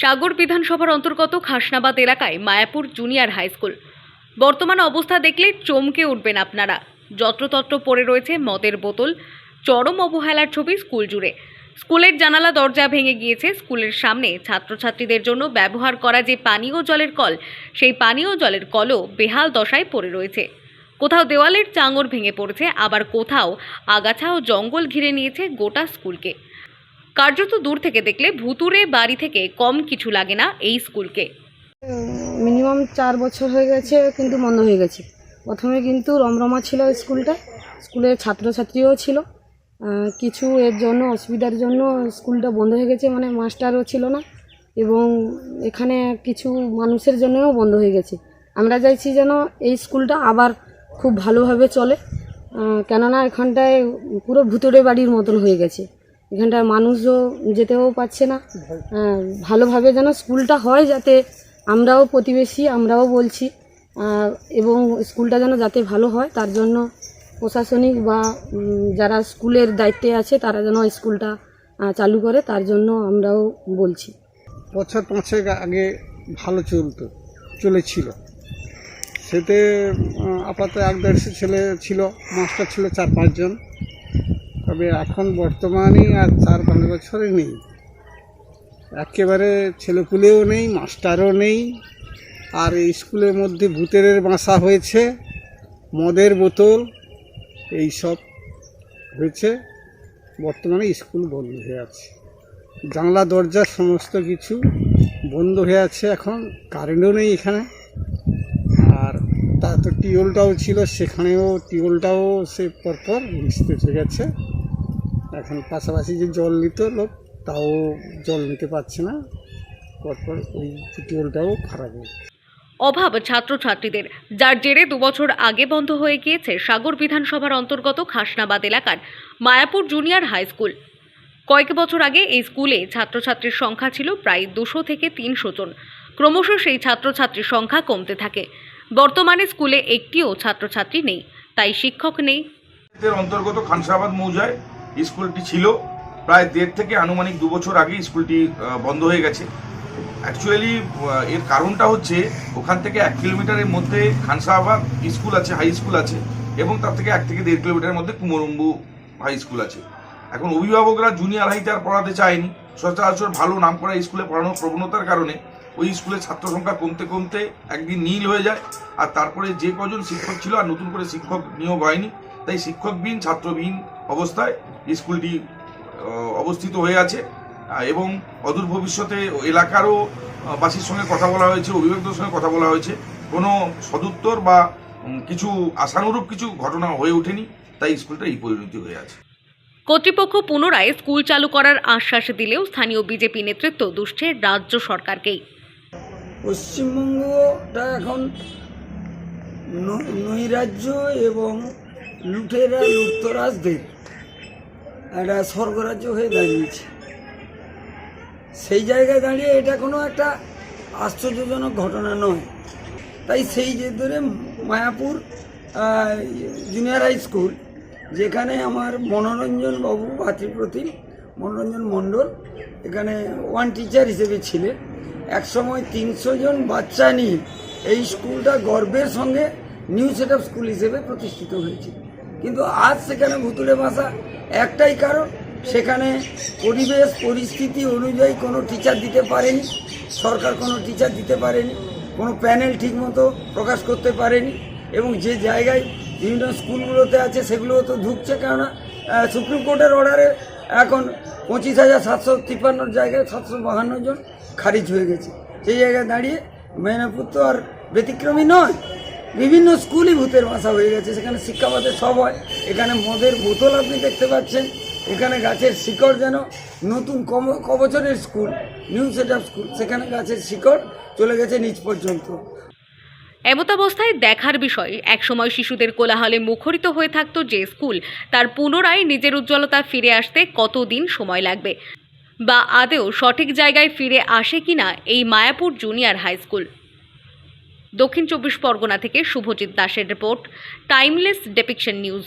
সাগর বিধানসভার অন্তর্গত খাসনাবাদ এলাকায় মায়াপুর জুনিয়র হাই স্কুল। বর্তমান অবস্থা দেখলে চমকে উঠবেন আপনারা। যত্রতত্র পড়ে রয়েছে মদের বোতল, চরম অবহেলার ছবি স্কুল জুড়ে। স্কুলের জানালা দরজা ভেঙে গিয়েছে স্কুলের সামনে। ছাত্রছাত্রীদের জন্য ব্যবহার করা যে পানীয় জলের কল, সেই পানীয় জলের কলও বেহাল দশায় পড়ে রয়েছে। কোথাও দেওয়ালের চাঙর ভেঙে পড়েছে, আবার কোথাও আগাছা ও জঙ্গল ঘিরে নিয়েছে গোটা স্কুলকে। কার্যত দূর থেকে দেখলে ভুতুরে বাড়ি থেকে কম কিছু লাগে না এই স্কুলকে। মিনিমাম চার বছর হয়ে গেছে, কিন্তু বন্ধ হয়ে গেছে। প্রথমে কিন্তু রমরমা ছিল স্কুলটা, স্কুলের ছাত্রছাত্রীও ছিল। কিছু এর জন্য, অসুবিধার জন্য স্কুলটা বন্ধ হয়ে গেছে মানে মাস্টারও ছিল না। এবং এখানে কিছু মানুষের জন্যও বন্ধ হয়ে গেছে। আমরা চাইছি যেন এই স্কুলটা আবার খুব ভালোভাবে চলে। কেননা এখানটায় পুরো ভুতুড়ে বাড়ির মতন হয়ে গেছে। এখানটায় মানুষও যেতেও পারছে না। ভালোভাবে যেন স্কুলটা হয় যাতে আমরাও প্রতিবেশী, আমরাও বলছি। এবং স্কুলটা যেন যাতে ভালো হয়, তার জন্য প্রশাসনিক বা যারা স্কুলের দায়িত্বে আছে, তারা যেন স্কুলটা চালু করে, তার জন্য আমরাও বলছি। বছর পাঁচেক আগে ভালো চলতো, চলেছিল। সেতে আপাতত এক দেড়শো ছেলে ছিল, মাস্টার ছিল চার পাঁচজন। তবে এখন বর্তমানে আর চার পাঁচ বছরে নেই। একেবারে ছেলেপুলেও নেই, মাস্টারও নেই, আর এই স্কুলের মধ্যে ভূতের বাসা হয়েছে, মদের বোতল, এই সব হয়েছে। বর্তমানে স্কুল বন্ধ হয়ে আছে। জানলা, দরজা, সমস্ত কিছু বন্ধ হয়ে আছে এখন, কারেন্টও নেই এখানে। আর তা তো টিউবওয়েলটাও ছিল, সেখানেও টিউবওয়েলটাও সে পরপর মিশতে হয়ে গেছে। এখন পাশাপাশি যে জল নিত লোক তাও জল নিতে পারছে না। পরপর ওই টিউবওয়েলটাও খারাপ। অভাব ছাত্রছাত্রীদের যার জেরে দুবছর আগে বন্ধ হয়ে গিয়েছে সাগর বিধানসভার অন্তর্গত খাসনাবাদ এলাকার মায়াপুর জুনিয়র হাই স্কুল। কয়েক বছর আগে এই স্কুলে ছাত্রছাত্রীর সংখ্যা ছিল প্রায় দুশো থেকে তিনশো জন। ক্রমশ সেই ছাত্রছাত্রীর সংখ্যা কমতে থাকে। বর্তমানে স্কুলে একটিও ছাত্রছাত্রী নেই তাই শিক্ষক নেই। অন্তর্গত খানসাবাদ মৌজায় স্কুলটি ছিল প্রায় দেড় থেকে আনুমানিক দু বছর আগে স্কুলটি বন্ধ হয়ে গেছে। অ্যাকচুয়ালি এর কারণটা হচ্ছে ওখান থেকে এক কিলোমিটারের মধ্যে খানসাবাদ স্কুল আছে, হাই স্কুল আছে, এবং তার থেকে এক থেকে দেড় কিলোমিটারের মধ্যে কুমরম্বু হাই স্কুল আছে। এখন অভিভাবকরা জুনিয়র হাইতে আর পড়াতে চায়নি। সচরাচর ভালো নাম করা স্কুলে পড়ানোর প্রবণতার কারণে ওই স্কুলের ছাত্র সংখ্যা কমতে কমতে একদিন নীল হয়ে যায়, আর তারপরে যে কজন শিক্ষক ছিল আর নতুন করে শিক্ষক নিয়োগ হয়নি, তাই শিক্ষকবিহীন, ছাত্রবিহীন অবস্থায় স্কুলটি অবস্থিত হয়ে আছে। এবং অদূর ভবিষ্যতে এলাকারও বাসীর সঙ্গে কথা বলা হয়েছে অভিভাবকদের সঙ্গে কথা বলা হয়েছে। কোনো সদুত্তর বা কিছু আশানুরূপ কিছু ঘটনা হয়ে ওঠেনি তাই স্কুলটা এই পরিণতি হয়ে আছে। কর্তৃপক্ষ পুনরায় স্কুল চালু করার আশ্বাস দিলেও স্থানীয় বিজেপি নেতৃত্ব দুষছে রাজ্য সরকারকেই। পশ্চিমবঙ্গটা এখন ন- নৈরাজ্য এবং লুটেরা লুপ্তরাজদের একটা স্বর্গরাজ্য হয়ে দাঁড়িয়েছে। সেই জায়গায় দাঁড়িয়ে এটা কোনো একটা আশ্চর্যজনক ঘটনা নয়। তাই সেই যে ধরে মায়াপুর জুনিয়র হাই স্কুল যেখানে আমার মনোরঞ্জন বাবু, ভাতৃপ্রতিম মনোরঞ্জন মণ্ডল, এখানে ওয়ান টিচার হিসেবে ছিলেন। একসময় তিনশো জন বাচ্চা নিয়ে এই স্কুলটা গর্বের সঙ্গে নিউ সেট স্কুল হিসেবে প্রতিষ্ঠিত হয়েছে কিন্তু আজ সেখানে ভুতুড়ে ভাষা একটাই কারণ, সেখানে পরিবেশ পরিস্থিতি অনুযায়ী কোনো টিচার দিতে পারেনি, সরকার কোনো টিচার দিতে পারেনি, কোনো প্যানেল ঠিকমতো প্রকাশ করতে পারেনি, এবং যে জায়গায় বিভিন্ন স্কুলগুলোতে আছে সেগুলো তো ঢুকছে, কেননা সুপ্রিম কোর্টের অর্ডারে এখন পঁচিশ হাজার সাতশো তিপ্পান্নর জায়গায় সাতশো বাহান্ন জন খারিজ হয়ে গেছে। সেই জায়গায় দাঁড়িয়ে মেদিনীপুর তো আর ব্যতিক্রমী নয়। বিভিন্ন স্কুলই ভূতের বাসা হয়ে গেছে। সেখানে শিক্ষাপাতে সব হয়। এখানে মদের বোতল আপনি দেখতে পাচ্ছেন। এখানে গাছের শিকড় যেন নতুন কম ক বছরের স্কুল নিউ সেট স্কুল সেখানে গাছের শিকড় চলে গেছে নিচ পর্যন্ত। এমতাবস্থায় দেখার বিষয়, একসময় শিশুদের কোলাহলে মুখরিত হয়ে থাকতো যে স্কুল, তার পুনরায় নিজের উজ্জ্বলতা ফিরে আসতে কতদিন সময় লাগবে? বা আদেও সঠিক জায়গায় ফিরে আসে কিনা এই মায়াপুর জুনিয়র হাই স্কুল দক্ষিণ চব্বিশ পরগনা থেকে শুভজিৎ দাসের রিপোর্ট টাইমলেস ডেপিকশন নিউজ